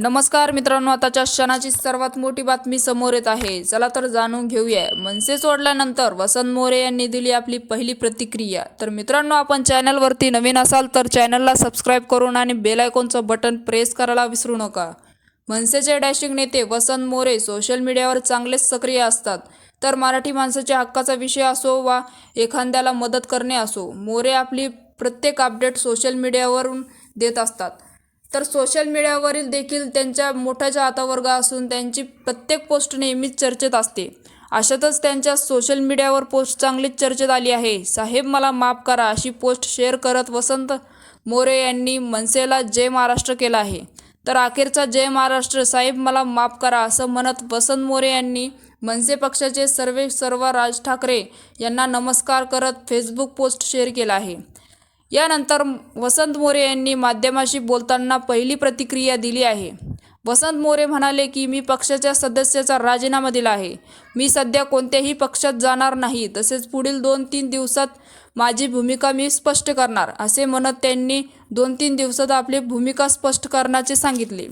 नमस्कार मित्रांनो आताच्या क्षणाची सर्वात मोठी बातमी समोर येत आहे. चला तर जाणून घेऊया. मनसे सोडल्यानंतर वसंत मोरे यांनी दिली आपली पहिली प्रतिक्रिया. तर मित्रांनो आपण चॅनलवरती नवीन असाल तर चॅनलला सबस्क्राईब करून आणि बेल आयकॉनचं बटन प्रेस करायला विसरू नका. मनसेचे डॅशिंग नेते वसंत मोरे सोशल मीडियावर चांगलेच सक्रिय असतात. तर मराठी माणसाच्या हक्काचा विषय असो वा एखाद्याला मदत करणे असो मोरे आपली प्रत्येक अपडेट सोशल मीडियावरून देत असतात. तर सोशल मीडियावरील देखील त्यांच्या मोठा चाहता वर्ग असून त्यांची प्रत्येक पोस्ट नेहमीच चर्चेत असते. अशातच त्यांच्या सोशल मीडियावर पोस्ट चांगलीच चर्चेत आली आहे. साहेब मला माफ करा अशी पोस्ट शेअर करत वसंत मोरे यांनी मनसेला जय महाराष्ट्र केला आहे. तर अखेरचा जय महाराष्ट्र साहेब मला माफ करा असं म्हणत वसंत मोरे यांनी मनसे पक्षाचे सर्वे सर्व राज ठाकरे यांना नमस्कार करत फेसबुक पोस्ट शेअर केला आहे. यानंतर वसंत मोरे यांनी माध्यमाशी बोलताना पहिली प्रतिक्रिया दिली आहे. वसंत मोरे म्हणाले की मी पक्षाच्या सदस्याचा राजीनामा दिला आहे. मी सध्या कोणत्याही पक्षात जाणार नाही. तसेच पुढील दोन तीन दिवसात माझी भूमिका मी स्पष्ट करणार असे म्हणत त्यांनी दोन तीन दिवसात आपली भूमिका स्पष्ट करण्याचे सांगितले.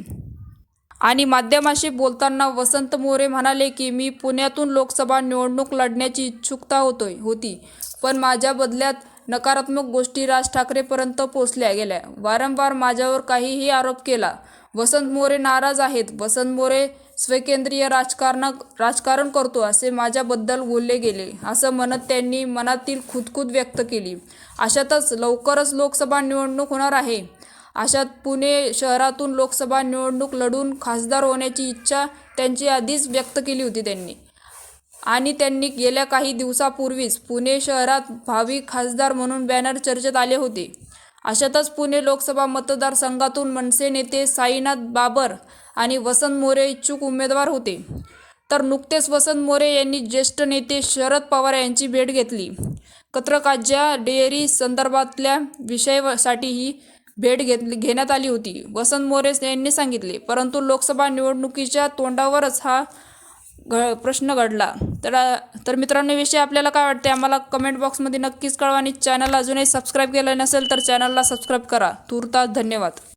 आणि माध्यमाशी बोलताना वसंत मोरे म्हणाले की मी पुण्यातून लोकसभा निवडणूक लढण्याची इच्छुकता होतोय होती. पण माझ्या बदल्यात नकारात्मक गोष्टी राज ठाकरेपर्यंत पोचल्या गेल्या. वारंवार माझ्यावर काहीही आरोप केला. वसंत मोरे नाराज आहेत. वसंत मोरे स्वकेंद्रीय राजकारण राजकारण करतो असे माझ्याबद्दल बोलले गेले. असं म्हणत त्यांनी मनातील खुदखुद व्यक्त केली. अशातच लवकरच लोकसभा निवडणूक होणार आहे. अशात पुणे शहरातून लोकसभा निवडणूक लढून खासदार होण्याची इच्छा त्यांची आधीच व्यक्त केली होती त्यांनी. आणि त्यांनी गेल्या काही दिवसापूर्वीच पुणे शहरात भावी खासदार म्हणून बॅनर चर्चेत आले होते. अशातच पुणे लोकसभा मतदारसंघातून मनसे नेते साईनाथ बाबर आणि वसंत मोरे इच्छुक उमेदवार होते. तर नुकतेच वसंत मोरे यांनी ज्येष्ठ नेते शरद पवार यांची भेट घेतली. कत्रकाज्या डेअरी संदर्भातल्या विषयासाठी ही भेट घेतली घेण्यात आली होती. वसंत मोरे यांनी सांगितले परंतु लोकसभा निवडणुकीच्या तोंडावरच हा घ प्रश्न घडला. तर तर मित्रांनो विषय आपल्याला काय वाटते आम्हाला कमेंट बॉक्समध्ये नक्कीच कळवा आणि चॅनल अजूनही सबस्क्राईब केलं नसेल तर चॅनलला सबस्क्राईब करा. तुर्तास धन्यवाद.